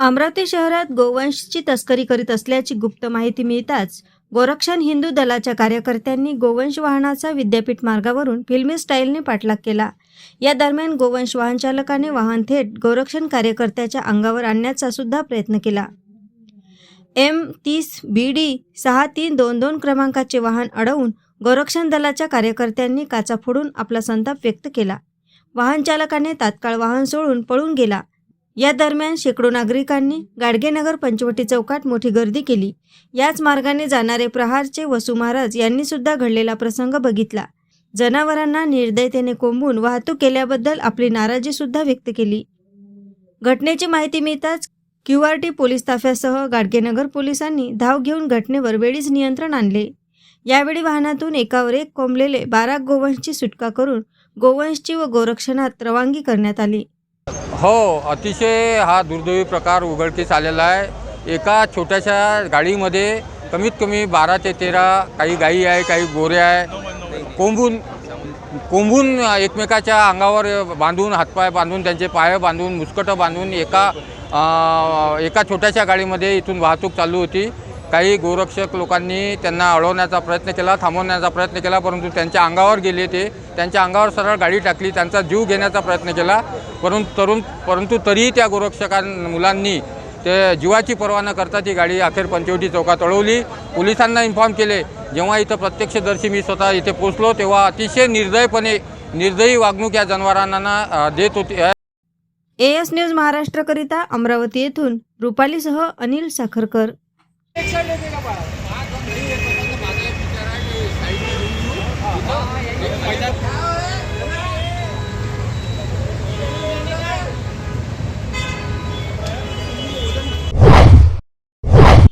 अमरावती शहरात गोवंशची तस्करी करीत असल्याची गुप्त माहिती मिळताच गोरक्षण हिंदू दलाच्या कार्यकर्त्यांनी गोवंश वाहनाचा विद्यापीठ मार्गावरून फिल्मी स्टाईलने पाठलाग केला. या दरम्यान गोवंश वाहन चालकाने वाहन थेट गोरक्षण कार्यकर्त्याच्या अंगावर आणण्याचा सुद्धा प्रयत्न केला. एम तीस बी डी सहा तीन दोन दोन क्रमांकाचे वाहन अडवून गोरक्षण दलाच्या कार्यकर्त्यांनी काचा फोडून आपला संताप व्यक्त केला. वाहन चालकाने तात्काळ वाहन सोडून पळून गेला. या दरम्यान शेकडो नागरिकांनी गाडगेनगर पंचवटी चौकात मोठी गर्दी केली. याच मार्गाने जाणारे प्रहारचे वसू महाराज यांनी सुद्धा घडलेला प्रसंग बघितला. जनावरांना निर्दयतेने कोंबून वाहतूक केल्याबद्दल आपली नाराजी सुद्धा व्यक्त केली. घटनेची माहिती मिळताच क्यू आर टी पोलीस ताफ्यासह गाडगेनगर पोलिसांनी धाव घेऊन घटनेवर वेळीच नियंत्रण आणले. यावेळी वाहनातून एकावर एक कोंबलेले बारा गोवंशची सुटका करून गोवंशची व गोरक्षणात रवानगी करण्यात आली. हो अतिशय हा दुर्दैवी प्रकार उघडकीस आलेला आहे. एका छोट्याशा गाडीमध्ये कमीत कमी बारा ते तेरा काही गाई आहे काही गोरे आहे. कोंबून कोंबून एकमेकाच्या अंगावर बांधून हातपाय बांधून त्यांचे पाय बांधून मुस्कटं बांधून एका आ, एका छोट्याशा गाडीमध्ये इथून वाहतूक चालू होती. काही गोरक्षक लोकांनी त्यांना अडवण्याचा प्रयत्न केला थांबवण्याचा प्रयत्न केला परंतु त्यांच्या अंगावर गेले ते. त्यांच्या अंगावर सरळ गाडी टाकली त्यांचा जीव घेण्याचा प्रयत्न केला. परंतु तरुण परंतु तरीही त्या गोरक्षकां मुलांनी ते जीवाची पर्वा न करता ती गाडी अखेर पंचवटी चौकात अडवली. पोलिसांना इन्फॉर्म केले जेव्हा इथं प्रत्यक्षदर्शी मी स्वतः इथे पोचलो तेव्हा अतिशय निर्दयपणे निर्दयी वागणूक या जनावरांना देत होती. ए एस न्यूज महाराष्ट्रकरिता अमरावती येथून रुपालीसह Anil Sakharkar. Eccellente de la barra.